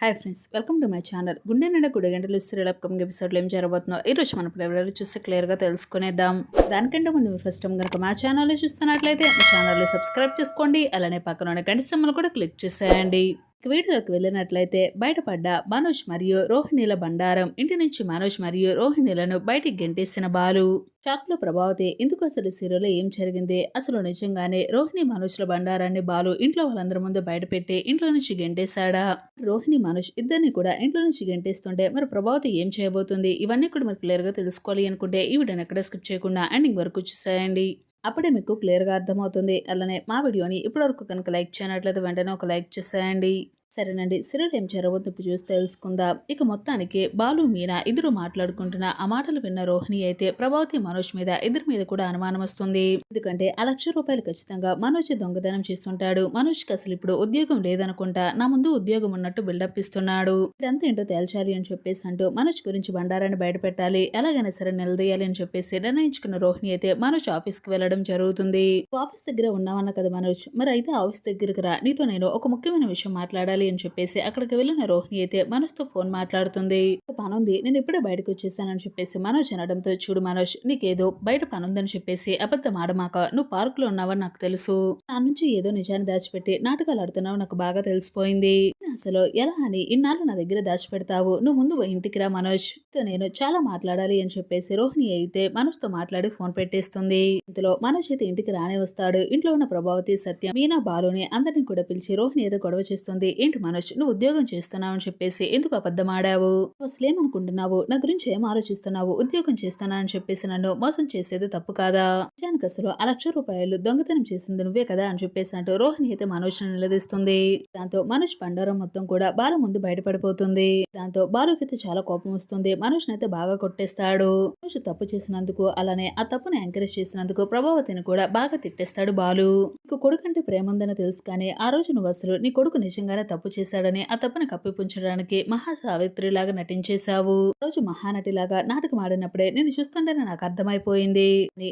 Hi friends welcome to my channel గుండె నిండా గుడి గంటలు సీరియల్ అప్కమింగ్ ఎపిసోడ్లో ఏం జరగబోతుందో ఈ రోజు మనం ఇప్పుడు చూస్తే క్లియర్గా తెలుసుకునేద్దాం. దానికంటే ముందు మీరు ఫస్ట్ టైం కనుక మా ఛానల్లో చూస్తున్నట్లయితే మా ఛానల్ని సబ్స్క్రైబ్ చేసుకోండి. అలానే పక్కన ఉన్న గంట సమ్మలు కూడా క్లిక్ చేసేయండి. వీడియోలోకి వెళ్ళినట్లయితే బయటపడ్డ మనోజ్ మరియు రోహిణిల బండారం. ఇంటి నుంచి మనోజ్ మరియు రోహిణిలను బయటికి గెంటేసిన బాలు. షాక్లో ప్రభావతి ఎందుకు అసలు సీరియల్లో ఏం జరిగింది? అసలు నిజంగానే రోహిణి మనోజ్ల బండారాన్ని బాలు ఇంట్లో వాళ్ళందరి ముందు బయటపెట్టి ఇంట్లో నుంచి గెంటేశాడా? రోహిణి మనోజ్ ఇద్దరిని కూడా ఇంట్లో నుంచి గెంటేస్తుంటే మరి ప్రభావతి ఏం చేయబోతుంది? ఇవన్నీ కూడా మీరు క్లియర్గా తెలుసుకోవాలి అనుకుంటే ఈ వీడియోని ఎక్కడ స్కిప్ చేయకుండా ఎండింగ్ వరకు చూసేయండి. అప్పుడే మీకు క్లియర్గా అర్థమవుతుంది. అలానే మా వీడియోని ఇప్పటివరకు కనుక లైక్ చేయనట్లయితే వెంటనే ఒక లైక్ చేసేయండి. సరేనండి. సీరియల్ ఏం జరగబోతుంది చూసి తెలుసుకుందాం. ఇక మొత్తానికి బాలు మీనా ఇద్దరు మాట్లాడుకుంటున్న ఆ మాటలు విన్న రోహిణి అయితే ప్రభావతి మనోజ్ మీద ఇద్దరి మీద కూడా అనుమానం వస్తుంది. ఎందుకంటే ఆ లక్ష రూపాయలు ఖచ్చితంగా మనోజ్ దొంగతనం చేస్తుంటాడు. మనోజ్ అసలు ఇప్పుడు ఉద్యోగం లేదనుకుంటా నా ముందు ఉద్యోగం ఉన్నట్టు బిల్డప్ ఇస్తున్నాడు. ఇదంతా ఏంటో తేల్చాలి అని చెప్పేసి అంటూ మనోజ్ గురించి బండారాన్ని బయటపెట్టాలి. ఎలాగైనా సరే నిలదీయాలి అని చెప్పేసి నిర్ణయించుకున్న రోహిణి అయితే మనోజ్ ఆఫీస్కి వెళ్ళడం జరుగుతుంది ఆఫీస్ దగ్గర ఉన్నావన్న కదా మనోజ్? మరి అయితే ఆఫీస్ దగ్గరికి రా. నీతో నేను ఒక ముఖ్యమైన విషయం మాట్లాడాలి. అని చెప్పేసి అక్కడికి వెళ్ళిన రోహిణి అయితే మనోజ్తో ఫోన్ మాట్లాడుతుంది. పనుంది. నేను ఇప్పుడే బయటకు వచ్చేసానని చెప్పేసి మనోజ్ అనడంతో చూడు మనోజ్ నీకేదో బయట పనుందని చెప్పేసి అబద్ధం ఆడమాక నువ్వు పార్క్లో ఉన్నావని నాకు తెలుసు. నా నుంచి ఏదో నిజాన్ని దాచిపెట్టి నాటకాలు ఆడుతున్నావు నాకు బాగా తెలిసిపోయింది. అసలు ఎలా అని ఇన్నాళ్ళు నా దగ్గర దాచిపెడతావు? నువ్వు ముందు ఇంటికి రా మనోజ్. తో నేను చాలా మాట్లాడాలి అని చెప్పేసి రోహిణి అయితే మనోజ్తో మాట్లాడి ఫోన్ పెట్టేస్తుంది. ఇంతలో మనోజ్ అయితే ఇంటికి రానే వస్తాడు. ఇంట్లో ఉన్న ప్రభావతి సత్యం మీనా బాలుని అందరిని కూడా పిలిచి రోహిణి ఏదో గొడవ చేస్తుంది. ఏంటి మనోజ్ నువ్వు ఉద్యోగం చేస్తున్నావు అని చెప్పేసి ఎందుకు అబద్ధం ఆడావు? అసలు ఏమనుకుంటున్నావు? నా గురించి ఏం ఆలోచిస్తున్నావు? ఉద్యోగం చేస్తున్నా అని చెప్పేసి నన్ను మోసం చేసేది తప్పు కాదా? నిజానికి అసలు ఆ లక్ష రూపాయలు దొంగతనం చేసింది నువ్వే కదా అని చెప్పేసి అంటూ రోహిణి అయితే మనోజ్ నిలదీస్తుంది. దాంతో మనోజ్ వ్యవహారం మొత్తం కూడా బాలు ముందు బయటపడిపోతుంది. దాంతో బాలుకైతే అయితే చాలా కోపం వస్తుంది. మనోజ్ అయితే బాగా కొట్టేస్తాడు. మనోజ్ తప్పు చేసినందుకు అలానే ఆ తప్పును ఎంకరేజ్ చేసినందుకు ప్రభావతిని కూడా బాగా తిట్టేస్తాడు బాలు. నీకు కొడుకంటే ప్రేమ ఉందని తెలుసు కానీ ఆ రోజు నువ్వు అసలు నీ కొడుకు నిజంగానే తప్పు చేశాడని ఆ తప్పుని కప్పిపుంచడానికి మహా సావిత్రిలాగా నటించేశావు. ఆ రోజు మహానటిలాగా నాటకం ఆడినప్పుడే నేను చూస్తుంటేనే నాకు అర్థమైపోయింది.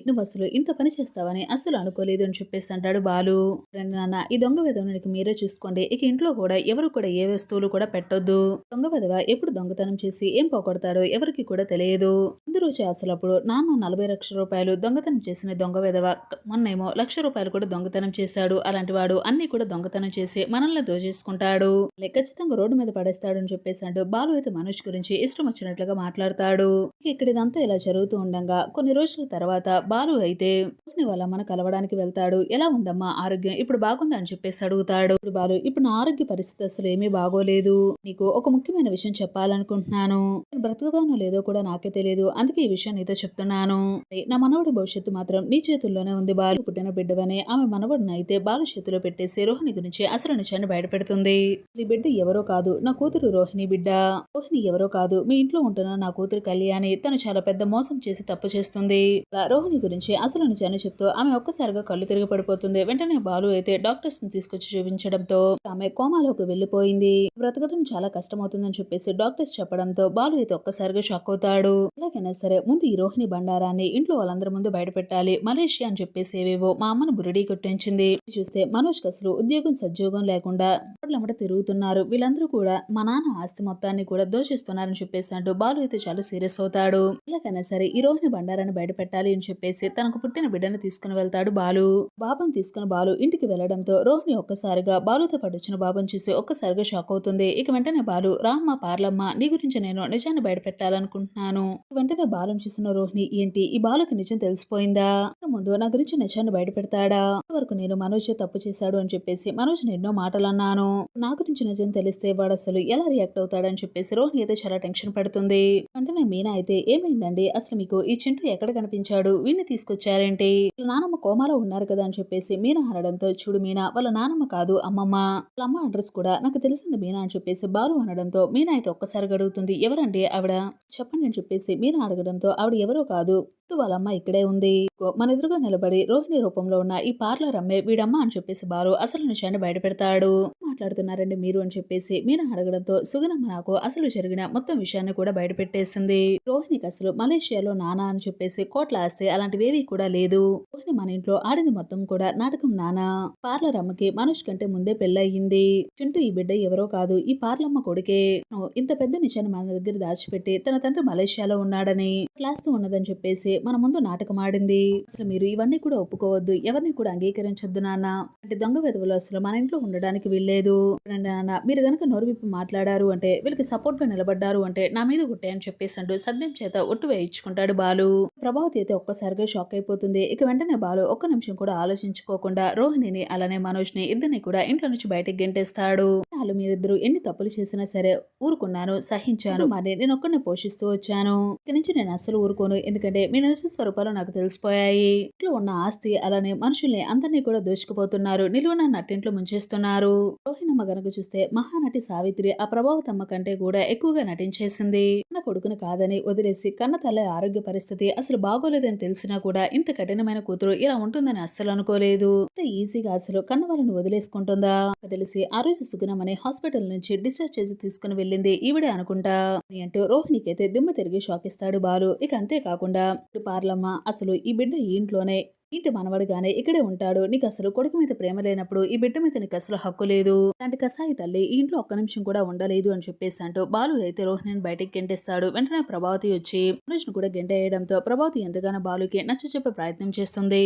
నువ్వు అసలు ఇంత పని చేస్తావని అసలు అనుకోలేదు అని చెప్పేసి అంటాడు బాలు. రెండు నాన్న ఈ దొంగ విధవనికి మీరే చూసుకోండి. ఇక ఇంట్లో కూడా ఎవరు కూడా ఏ వస్తువులు కూడా పెట్టొద్దు. దొంగ విధవ? ఎప్పుడు దొంగతనం చేసి ఏం పోగొడతాడో ఎవరికి కూడా తెలియదు. ముందు రోజు అసలు అప్పుడు నాన్న నలభై లక్షల రూపాయలు దొంగతనం చేసిన దొంగ విధవ? మొన్నేమో లక్ష రూపాయలు కూడా దొంగతనం చేశాడు. అలాంటి వాడు అన్ని కూడా దొంగతనం చేసి మనల్ని దోచేసుకుంటాడు. ఖచ్చితంగా రోడ్డు మీద పడేస్తాడు అని చెప్పేసి బాలు అయితే మనోజ్ గురించి ఇష్టం వచ్చినట్లుగా మాట్లాడతాడు. ఇక్కడ ఇదంతా ఇలా జరుగుతూ ఉండగా కొన్ని రోజుల తర్వాత బాలు అయితే రోహిణి వాళ్ళ మన కలవడానికి వెళ్తాడు. ఎలా ఉందమ్మా ఆరోగ్యం? ఇప్పుడు బాగుందా? అని చెప్పేసి అడుగుతాడు. ఇప్పుడు బాలు ఇప్పుడు నా ఆరోగ్య పరిస్థితి అసలు ఏమీ బాగోలేదు. నీకు ఒక ముఖ్యమైన విషయం చెప్పాలనుకుంటున్నాను. నేను బ్రతుకుతానో లేదో కూడా నాకే తెలియదు అందుకే ఈ విషయం నీతో చెప్తున్నాను. నా మనవడి భవిష్యత్తు మాత్రం నీ చేతుల్లోనే ఉంది బాలు. పుట్టిన బిడ్డవనే ఆమె మనవడిని అయితే బాలు చేతిలో పెట్టేసి రోహిణి గురించి అసలు నిజాన్ని బయటపెడుతుంది. ఈ బిడ్డ ఎవరో కాదు నా కూతురు రోహిణి బిడ్డ. రోహిణి ఎవరో కాదు మీ ఇంట్లో ఉంటున్న నా కూతురు కళ్యాణి. తను చాలా పెద్ద మోసం చేసి తప్పు చేస్తుంది. రోహిణి గురించి అసలు నిజాన్ని చెప్తూ ఆమె ఒక్కసారిగా కళ్ళు తిరిగి పడిపోతుంది. వెంటనే బాలు అయితే డాక్టర్స్ని తీసుకొచ్చి చూపించడంతో ఆమె కోమాలోకి అయిపోయింది. బ్రతకడం చాలా కష్టమవుతుందని చెప్పేసి డాక్టర్స్ చెప్పడంతో బాలు అయితే ఒక్కసారిగా షాక్ అవుతాడు. ఎలాగైనా సరే ముందు ఈ రోహిణి బండారాన్ని ఇంట్లో వాళ్ళందరి ముందు బయట పెట్టాలి మలేషియా అని చెప్పేసి ఏవేవో మా అమ్మను బురడీ కొట్టించింది. చూస్తే మనోజ్ అసలు ఉద్యోగం సద్యోగం లేకుండా రోడ్లమ్మట తిరుగుతున్నారు. వీళ్ళందరూ కూడా మా నాన్న ఆస్తి మొత్తాన్ని కూడా దోషిస్తున్నారని చెప్పేసి అంటూ బాలు అయితే చాలా సీరియస్ అవుతాడు. ఎలాగైనా సరే ఈ రోహిణి బండారాన్ని బయట పెట్టాలి అని చెప్పేసి తనకు పుట్టిన బిడ్డను తీసుకుని వెళ్తాడు బాలు. బాబం తీసుకుని బాలు ఇంటికి వెళ్ళడంతో రోహిణి ఒక్కసారిగా బాలుతో పాటు వచ్చిన చూసి చూసి ఒక్కసారిగా షాక్ అవుతుంది. ఇక వెంటనే బాలు రామ్మ పార్లమ్మ నీ గురించి నేను నిజాన్ని బయట పెట్టాలనుకుంటున్నాను వెంటనే బాలుని చూసిన రోహిణి ఏంటి? ఈ బాలుకి నిజం తెలిసిపోయిందా? ముందు నా గురించి నిజాన్ని బయటపెడతాడా? వరకు నేను మనోజ్ తప్పు చేశాడు అని చెప్పేసి మనోజ్ ఎన్నో మాటలు అన్నాను నా గురించి నిజం తెలిస్తే వాడు అసలు ఎలా రియాక్ట్ అవుతాడని చెప్పేసి రోహిణి అయితే చాలా టెన్షన్ పడుతుంది. వెంటనే మీనా అయితే ఏమైందండి? అసలు మీకు ఈ చింటూ ఎక్కడ కనిపించాడు? వీడిని తీసుకొచ్చారేంటి? నానమ్మ కోమాలో ఉన్నారు కదా అని చెప్పేసి మీనా అనడంతో చూడు మీనా వాళ్ళ నానమ్మ కాదు అమ్మమ్మ. వాళ్ళ అమ్మ అడ్రస్ కూడా నాకు తెలిసింది మీనా అని చెప్పేసి బాలు అనడంతో మీనా అయితే ఒక్కసారి అడుగుతుంది ఎవరండి ఆవిడ? చెప్పండి అని చెప్పేసి మీనా అడగడంతో ఆవిడ ఎవరో కాదు. ఇటు వాళ్ళమ్మ ఇక్కడే ఉంది. మన ఎదురుగా నిలబడి రోహిణి రూపంలో ఉన్న ఈ పార్లర్ అమ్మే వీడమ్మ అని చెప్పేసి బాలు అసలు విషయాన్ని బయట పెడతాడు మాట్లాడుతున్నారండి మీరు అని చెప్పేసి మీరు అడగడంతో సుగనమ్మ నాకు అసలు జరిగిన మొత్తం విషయాన్ని కూడా బయట పెట్టేసింది రోహిణికి అసలు మలేషియాలో నానా అని చెప్పేసి కోట్ల ఆస్తి అలాంటివేవి కూడా లేదు. రోహిణి మన ఇంట్లో ఆడింది మొత్తం కూడా నాటకం నానా. పార్లర్ అమ్మకి మనుష్ కంటే ముందే పెళ్ళయింది. చుంటూ ఈ బిడ్డ ఎవరో కాదు ఈ పార్లమ్మ కొడుకే. ఇంత పెద్ద నిషాన్ని మన దగ్గర దాచిపెట్టి తన తండ్రి మలేషియాలో ఉన్నాడని క్లాస్తో ఉన్నదని చెప్పేసి మన ముందు నాటకం ఆడింది అసలు మీరు ఇవన్నీ కూడా ఒప్పుకోవద్దు. ఎవరిని కూడా అంగీకరించొద్దు నాన్న. అంటే దొంగ వెధవలు అసలు మన ఇంట్లో ఉండడానికి వీల్లేదు. నాన్న మీరు గనక నోరు విప్పి మాట్లాడారు అంటే వీళ్ళకి సపోర్ట్గా నిలబడ్డారు అంటే నా మీద గుట్టే అని చెప్పేసి అంటూ సద్యం చేత ఒట్టు వేయించుకుంటాడు బాలు. ప్రభావతి అయితే ఒక్కసారిగా షాక్ అయిపోతుంది. ఇక వెంటనే బాలు ఒక్క నిమిషం కూడా ఆలోచించుకోకుండా రోహిణిని అలానే మనోజ్ని ఇద్దరిని కూడా ఇంట్లో నుంచి బయటకు గెంటేస్తాడు. వాళ్ళు మీరిద్దరు ఎన్ని తప్పులు చేసినా సరే ఊరుకున్నాను సహించాను. మరి నేను ఒక్కడిని పోషిస్తూ వచ్చాను. ఇక నుంచి నేను అస్సలు ఊరుకోను. ఎందుకంటే మీ నిజ స్వరూపాలు నాకు తెలిసిపోయాయి. ఇంట్లో ఉన్న ఆస్తి అలానే మనుషుల్ని అందరినీ కూడా దోచుకుపోతున్నారు నిలువున నట్టింట్లో ముంచేస్తున్నారు. రోహిణమ్మ గనక చూస్తే మహానటి సావిత్రి ఆ ప్రభావతమ్మ కంటే కూడా ఎక్కువగా నటించేసింది. తన కొడుకును కాదని వదిలేసి కన్న తల్లి ఆరోగ్య పరిస్థితి అసలు బాగోలేదని తెలిసినా కూడా ఇంత కఠినమైన కూతురు ఇలా ఉంటుందని అస్సలు అనుకోలేదు. ఇంత ఈజీగా అసలు కన్న వాళ్ళని వదిలేసుకుంటుందా? నాకు తెలిసి ఆ రోజు సుగుణమని హాస్పిటల్ నుంచి డిశ్చార్జ్ చేసి తీసుకుని వెళ్ళింది ఈవిడే అనుకుంటా. అని అంటూ రోహిణికి అయితే దిమ్మ తిరిగి షాక్ ఇస్తాడు బాలు. ఇక అంతేకాకుండా పార్లమ్మ అసలు ఈ బిడ్డ ఇంట్లోనే ఇంటి మనవడుగానే ఇక్కడే ఉంటాడు. నీకు అసలు కొడుకు మీద ప్రేమ లేనప్పుడు ఈ బిడ్డ మీద నీకు అసలు హక్కు లేదు. అలాంటి కసాయి తల్లి ఈ ఇంట్లో ఒక్క నిమిషం కూడా ఉండలేదు అని చెప్పేసి అంటూ బాలు అయితే రోహిణిని బయటికి గెంటేస్తాడు. వెంటనే ప్రభావతి వచ్చి మనోజ్ను కూడా గెంటేయడంతో ప్రభావతి ఎంతగానో బాలుకి నచ్చ చెప్పే ప్రయత్నం చేస్తుంది.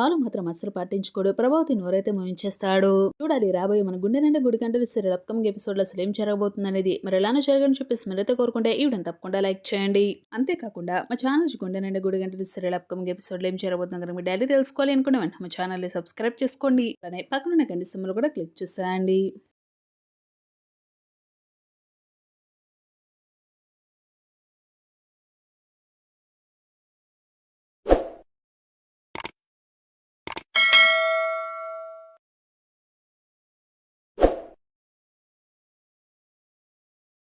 బాలు మాత్రం అసలు పట్టించుకోడు. ప్రభావతి నోరైతే మోయించేస్తాడు. చూడాలి రాబోయే మన గుండె నిండా గుడి కంటే సరే అప్కమింగ్ ఎపిసోడ్లో అసలు ఏం జరగబోతుంది అనేది మరి ఎలానో జరగని చెప్పేసి మీరైతే కోరుకుంటే ఈ తప్పకుండా లైక్ చేయండి. అంతేకాకుండా మా ఛానల్ గుండె నిండా గుడి గంటలు సరే అప్కమింగ్ ఎపిసోడ్లో ఏం జరగబోతుంది కనుక మరీ తెలుసుకోవాలి అనుకుంటే వెంటనే ఛానల్ని సబ్స్క్రైబ్ చేసుకోండి. అలానే పక్కన గండి సిమ్లు కూడా క్లిక్ చేసేయండి.